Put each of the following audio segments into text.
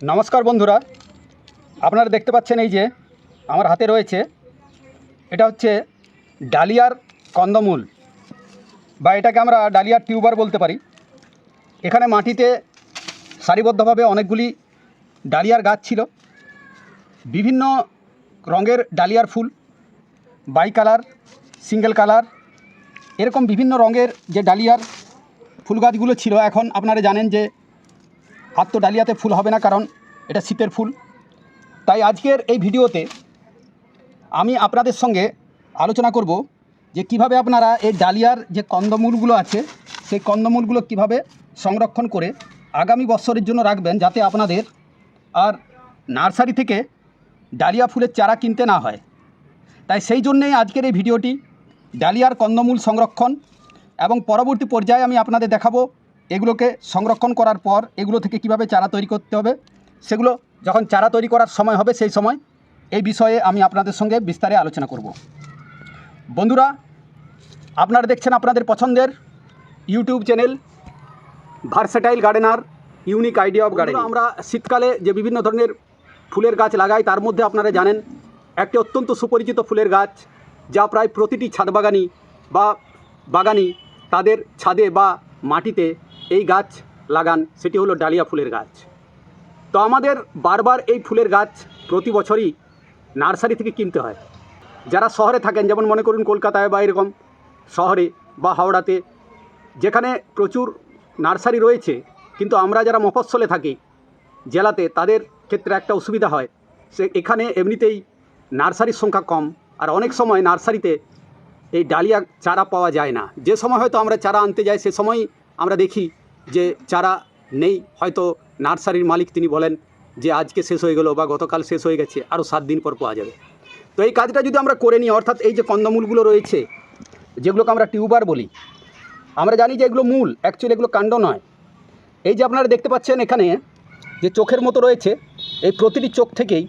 নমস্কার বন্ধুরা। আপনারা দেখতে পাচ্ছেন এই যে আমার হাতে রয়েছে, এটা হচ্ছে ডালিয়ার কন্দমূল বা এটাকে আমরা ডালিয়ার টিউবার বলতে পারি। এখানে মাটিতে সারিবদ্ধভাবে অনেকগুলি ডালিয়ার গাছ ছিল। বিভিন্ন রঙের ডালিয়ার ফুল, বাই কালার, সিঙ্গেল কালার, এরকম বিভিন্ন রঙের যে ডালিয়ার ফুল গাছগুলো ছিল, এখন আপনারা জানেন যে আর তো ডালিয়াতে ফুল হবে না, কারণ এটা শীতের ফুল। তাই আজকের এই ভিডিওতে আমি আপনাদের সঙ্গে আলোচনা করব যে কীভাবে আপনারা এই ডালিয়ার যে কন্দমূলগুলো আছে, সেই কন্দমূলগুলো কীভাবে সংরক্ষণ করে আগামী বছরের জন্য রাখবেন যাতে আপনাদের আর নার্সারি থেকে ডালিয়া ফুলের চারা কিনতে না হয়। তাই সেই জন্যেই আজকের এই ভিডিওটি, ডালিয়ার কন্দমূল সংরক্ষণ এবং পরবর্তী পর্যায়ে আমি আপনাদের দেখাবো এগুলোকে সংরক্ষণ করার পর এগুলো থেকে কীভাবে চারা তৈরি করতে হবে, সেগুলো যখন চারা তৈরি করার সময় হবে সেই সময় এই বিষয়ে আমি আপনাদের সঙ্গে বিস্তারে আলোচনা করব। বন্ধুরা, আপনারা দেখছেন আপনাদের পছন্দের YouTube channel versatile gardener unique idea of garden. আমরা শীতকালে যে বিভিন্ন ধরনের ফুলের গাছ লাগাই, তার মধ্যে আপনারা জানেন, একটি অত্যন্ত সুপরিচিত ফুলের গাছ, যা প্রায় প্রতিটি ছাদ বাগানি বা বাগানি তাদের ছাদে বা মাটিতে এই গাছ লাগান, সেটি হলো ডালিয়া ফুলের গাছ। তো আমাদের বারবার এই ফুলের গাছ প্রতি বছরই নার্সারি থেকে কিনতে হয়। যারা শহরে থাকেন, যেমন মনে করুন কলকাতায় বা এরকম শহরে বা হাওড়াতে, যেখানে প্রচুর নার্সারি রয়েছে, কিন্তু আমরা যারা মফস্বলে থাকি জেলাতে, তাদের ক্ষেত্রে একটা অসুবিধা হয়। সে এখানে এমনিতেই নার্সারির সংখ্যা কম, আর অনেক সময় নার্সারিতে এই ডালিয়া চারা পাওয়া যায় না। যে সময় হয়তো আমরা চারা আনতে যাই, সে সময় আমরা দেখি যে চারা নেই, হয়তো নার্সারির মালিক তিনি বলেন যে আজকে শেষ হয়ে গেলো বা গতকাল শেষ হয়ে গেছে, আরও সাত দিন পর পাওয়া যাবে। তো এই কাজটা যদি আমরা করে নিই, অর্থাৎ এই যে কন্দমূলগুলো রয়েছে, যেগুলোকে আমরা টিউবার বলি, আমরা জানি যে এগুলো মূল অ্যাকচুয়ালি এগুলো কাণ্ড নয়। এই যে আপনারা দেখতে পাচ্ছেন এখানে যে চোখের মতো রয়েছে, এই প্রতিটি চোখ থেকেই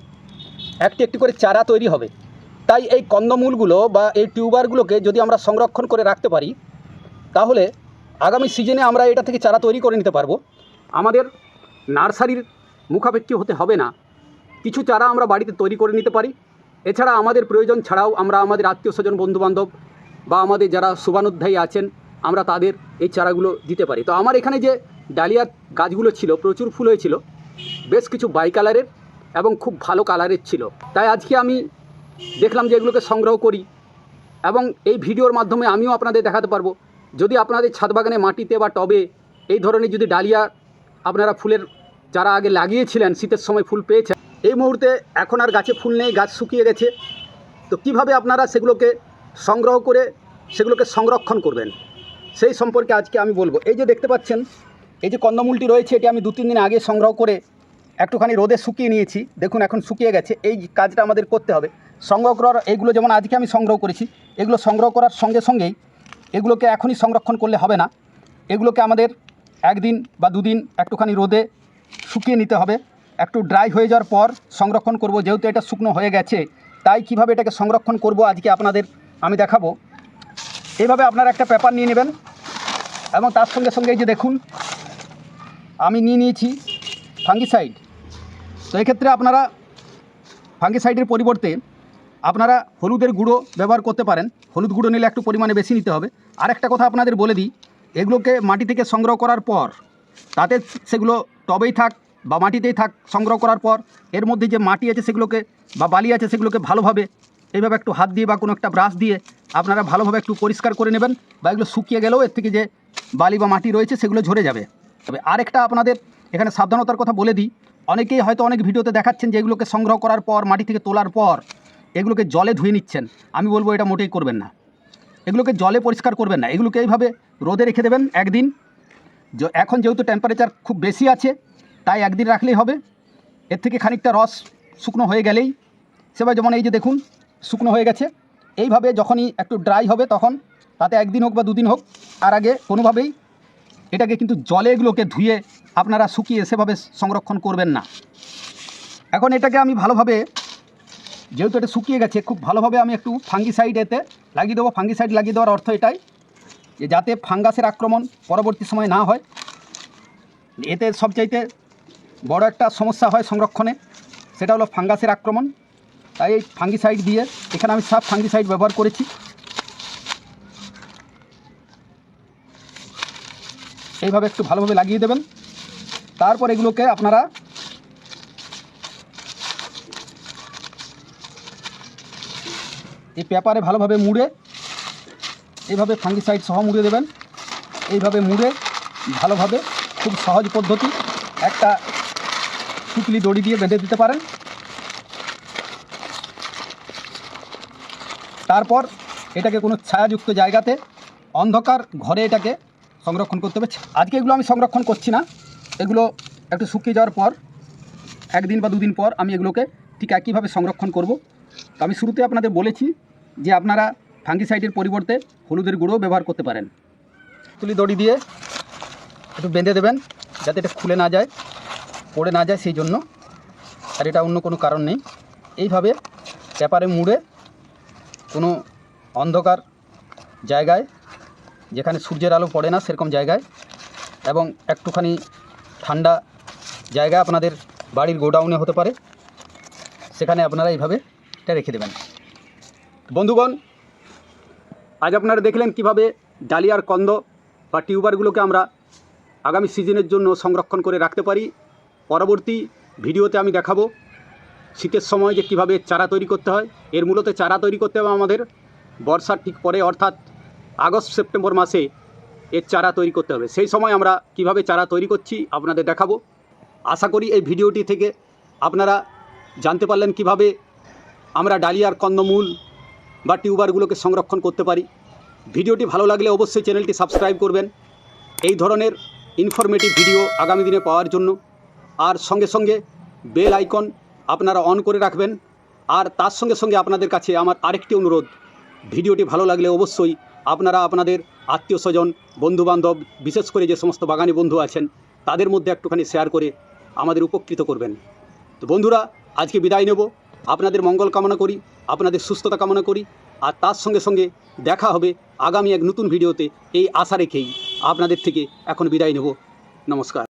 একটি একটি করে চারা তৈরি হবে। তাই এই কন্দমূলগুলো বা এই টিউবারগুলোকে যদি আমরা সংরক্ষণ করে রাখতে পারি, তাহলে আগামী সিজনে আমরা এটা থেকে চারা তৈরি করে নিতে পারব। আমাদের নার্সারির মুখাপেক্ষি হতে হবে না। কিছু চারা আমরা বাড়িতে তৈরি করে নিতে পারি। এছাড়া আমাদের প্রয়োজন ছাড়াও আমরা আমাদের আত্মীয় স্বজন, বন্ধুবান্ধব বা আমাদের যারা শুভানুধ্যায়ী আছেন, আমরা তাদের এই চারাগুলো দিতে পারি। তো আমার এখানে যে ডালিয়ার গাছগুলো ছিল, প্রচুর ফুল হয়েছিল, বেশ কিছু বাই কালারের এবং খুব ভালো কালারের ছিল। তাই আজকে আমি দেখলাম যে এগুলোকে সংগ্রহ করি এবং এই ভিডিওর মাধ্যমে আমিও আপনাদের দেখাতে পারব যদি আপনাদের ছাদ বাগানে মাটিতে বা টবে এই ধরনের যদি ডালিয়া আপনারা ফুলের যারা আগে লাগিয়েছিলেন, শীতের সময় ফুল পেয়েছেন, এই মুহূর্তে এখন আর গাছে ফুল নেই, গাছ শুকিয়ে গেছে। তো কীভাবে আপনারা সেগুলোকে সংগ্রহ করে, সেগুলোকে সংরক্ষণ করবেন? সেই সম্পর্কে আজকে আমি বলব। এই যে দেখতে পাচ্ছেন, এই যে কন্দমূলটি রয়েছে, এটি আমি দু তিন দিন আগে সংগ্রহ করে একটুখানি রোদে শুকিয়ে নিয়েছি। দেখুন, এখন শুকিয়ে গেছে। এই কাজটা আমাদের করতে হবে। সংগ্রহ করার, এইগুলো যেমন আজকে আমি সংগ্রহ করেছি, এগুলো সংগ্রহ করার সঙ্গে সঙ্গেই এগুলোকে এখনই সংরক্ষণ করলে হবে না। এগুলোকে আমাদের একদিন বা দুদিন একটুখানি রোদে শুকিয়ে নিতে হবে। একটু ড্রাই হয়ে যাওয়ার পর সংরক্ষণ করব। যেহেতু এটা শুকনো হয়ে গেছে, তাই কীভাবে এটাকে সংরক্ষণ করব আজকে আপনাদের আমি দেখাবো। এইভাবে আপনারা একটা পেপার নিয়ে নেবেন এবং তার সঙ্গে সঙ্গে এই যে দেখুন, আমি নিয়ে নিয়েছি ফাঙ্গিসাইড তো এক্ষেত্রে আপনারা ফাঙ্গিসাইডের পরিবর্তে আপনারা হলুদের গুঁড়ো ব্যবহার করতে পারেন। হলুদ গুঁড়ো নিলে একটু পরিমাণে বেশি নিতে হবে। আর একটা কথা আপনাদের বলে দিই, এগুলোকে মাটি থেকে সংগ্রহ করার পর, তাতে সেগুলো টবেই থাক বা মাটিতেই থাক সংগ্রহ করার পর, এর মধ্যে যে মাটি আছে সেগুলোকে বা বালি আছে সেগুলোকে ভালোভাবে এইভাবে একটু হাত দিয়ে বা কোনো একটা ব্রাশ দিয়ে আপনারা ভালোভাবে একটু পরিষ্কার করে নেবেন বা এগুলো শুকিয়ে গেলেও এর থেকে যে বালি বা মাটি রয়েছে সেগুলো ঝরে যাবে। তবে আরেকটা আপনাদের এখানে সাবধানতার কথা বলে দিই, অনেকেই হয়তো অনেক ভিডিওতে দেখাচ্ছেন যে এগুলোকে সংগ্রহ করার পর, মাটি থেকে তোলার পর এগুলোকে জলে ধুয়ে নিচ্ছেন। আমি বলব এটা মোটেই করবেন না। এগুলোকে জলে পরিষ্কার করবেন না। এগুলোকে এইভাবে রোদে রেখে দেবেন একদিন। এখন যেহেতু টেম্পারেচার খুব বেশি আছে, তাই একদিন রাখলেই হবে। এর থেকে খানিকটা রস শুকনো হয়ে গেলেই। সেবার যেমন এই যে দেখুন, শুকনো হয়ে গেছে। এইভাবে যখনই একটু ড্রাই হবে তখন, তাতে একদিন হোক বা দুদিন হোক আর আগে কোনোভাবেই এটাকে কিন্তু জলে এগুলোকে ধুয়ে আপনারা শুকিয়ে সেভাবে সংরক্ষণ করবেন না। এখন এটাকে আমি ভালোভাবে যেহেতু এটা শুকিয়ে গেছে, খুব ভালোভাবে আমি একটু ফাঙ্গিসাইড এতে লাগিয়ে দেবো। ফাঙ্গিসাইড লাগিয়ে দেওয়ার অর্থ এটাই যে যাতে ফাঙ্গাসের আক্রমণ পরবর্তী সময় না হয়। এতে সবচাইতে বড় একটা সমস্যা হয় সংরক্ষণে, সেটা হলো ফাঙ্গাসের আক্রমণ। তাই এই ফাঙ্গিসাইড দিয়ে এখানে আমি সব ফাঙ্গিসাইড ব্যবহার করেছি। এইভাবে একটু ভালোভাবে লাগিয়ে দেবেন। তারপর এগুলোকে আপনারা এই পেপারে ভালোভাবে মুড়ে, এইভাবে ফাঙ্গিসাইড সহ মুড়ে দেবেন। এইভাবে মুড়ে ভালোভাবে খুব সহজ পদ্ধতি। একটা সুতলি দড়ি দিয়ে বেঁধে দিতে পারেন। তারপর এটাকে কোনো ছায়াযুক্ত জায়গাতে, অন্ধকার ঘরে এটাকে সংরক্ষণ করতে হবে। আজকে এগুলো আমি সংরক্ষণ করছি না। এগুলো একটু শুকিয়ে যাওয়ার পর, একদিন বা দুদিন পর আমি এগুলোকে ঠিক একইভাবে সংরক্ষণ করব। তো আমি শুরুতে আপনাদের বলেছি যে আপনারা ফাঙ্গিসাইডের পরিবর্তে হলুদের গুঁড়োও ব্যবহার করতে পারেন। তুলি দড়ি দিয়ে একটু বেঁধে দেবেন, যাতে এটা খুলে না যায়, পড়ে না যায় সেই জন্য। আর এটা অন্য কোনো কারণ নেই। এইভাবে পেপারে মুড়ে কোনো অন্ধকার জায়গায়, যেখানে সূর্যের আলো পড়ে না সেরকম জায়গায়, এবং একটুখানি ঠান্ডা জায়গা আপনাদের বাড়ির গোডাউনে হতে পারে, সেখানে আপনারা এইভাবে এটা রেখে দেবেন। বন্ধুগণ, আজ আপনারা দেখলেন কীভাবে ডালিয়ার কন্দ বা টিউবারগুলোকে আমরা আগামী সিজনের জন্য সংরক্ষণ করে রাখতে পারি। পরবর্তী ভিডিওতে আমি দেখাবো শীতের সময় যে কীভাবে চারা তৈরি করতে হয়। এর মূলত চারা তৈরি করতে হবে আমাদের বর্ষার ঠিক পরে, অর্থাৎ আগস্ট, সেপ্টেম্বর মাসে এর চারা তৈরি করতে হবে। সেই সময় আমরা কীভাবে চারা তৈরি করছি আপনাদের দেখাবো। আশা করি এই ভিডিওটি থেকে আপনারা জানতে পারলেন কীভাবে আমরা ডালিয়ার কন্দমূল বা টিউবারগুলোকে সংরক্ষণ করতে পারি। ভিডিওটি ভালো লাগলে অবশ্যই চ্যানেলটি সাবস্ক্রাইব করবেন। এই ধরনের ইনফরমেটিভ ভিডিও আগামী দিনে পাওয়ার জন্য। আর সঙ্গে সঙ্গে বেল আইকন আপনারা অন করে রাখবেন। আর তার সঙ্গে সঙ্গে আপনাদের কাছে আমার আরেকটি অনুরোধ। ভিডিওটি ভালো লাগলে অবশ্যই আপনারা আপনাদের আত্মীয় স্বজন, বন্ধুবান্ধব, বিশেষ করে যে সমস্ত বাগানি বন্ধু আছেন, তাদের মধ্যে একটুখানি শেয়ার করে আমাদের উপকৃত করবেন। তো বন্ধুরা, আজকে বিদায় নেব। আপনাদের মঙ্গল কামনা করি, আপনাদের সুস্থতা কামনা করি, আর তার সঙ্গে সঙ্গে দেখা হবে আগামী এক নতুন ভিডিওতে। এই আশা রেখেই আপনাদের থেকে এখন বিদায় নেব। নমস্কার।